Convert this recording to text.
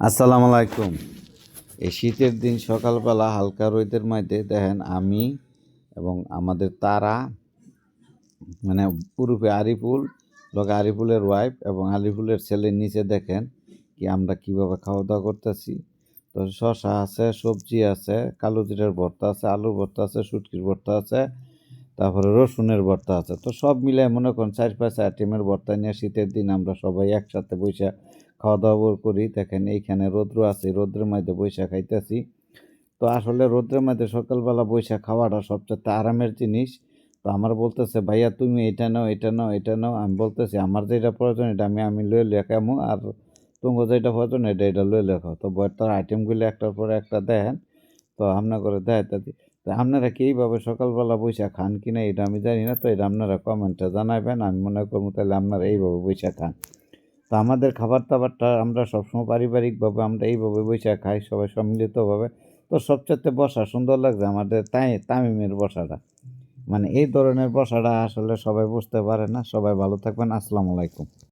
আসসালামু আলাইকুম। এই শীতের দিন সকালবেলা হালকা রোদের মধ্যে দেখেন আমি এবং আমাদের তারা মানে পুরুপে আরিফুল লগে আরিফুলের ওয়াইফ এবং আরিফুলের ছেলের নিচে দেখেন কি আমরা কীভাবে খাওয়া দাওয়া করতেছি। তো শশা আছে, সবজি আছে, কালো জিরার ভর্তা আছে, আলুর ভর্তা আছে, শুটকির ভর্তা আছে, তারপরে রসুনের ভর্তা আছে। তো সব মিলে মনে করেন চার পাঁচ আইটেমের ভর্তা নিয়ে শীতের দিন আমরা সবাই একসাথে বসে খাওয়া দাওয়া করি। দেখেন এইখানে রৌদ্র আছে, রৌদ্রের মধ্যে বৈশা খাইতেছি। তো আসলে রৌদ্রের মধ্যে সকালবেলা বৈশা খাওয়াটা সবচেয়ে আরামের জিনিস। তো আমার বলতেছে, ভাইয়া, তুমি এটা নাও এটা নাও এটা নাও। আমি বলতেছি, আমার যেটা প্রয়োজন এটা আমি আমি লয়ে লয়ে খামো। আর তোমার যেটা প্রয়োজন এটা এটা লয়ে খাও। তো বর্তার আইটেমগুলি একটার পরে একটা দেখেন। তো আপনার করে দেয় তাতে তো আপনারা কি এইভাবে সকালবেলা বৈশা খান কিনা এটা আমি জানি না। তো এটা আপনারা কমেন্টে জানাবেন আমি মনে করব তাহলে আপনারা এইভাবে বৈশা খান। তো আমাদের খাবার দাবারটা আমরা সবসময় পারিবারিকভাবে আমরা এইভাবে বৈশা খাই, সবাই সম্মিলিতভাবে। তো সবচেয়ে বসা সুন্দর লাগছে আমাদের তাই, তামিমের বসাটা। মানে এই ধরনের বসাটা আসলে সবাই বুঝতে পারে না। সবাই ভালো থাকবেন। আসসালামু আলাইকুম।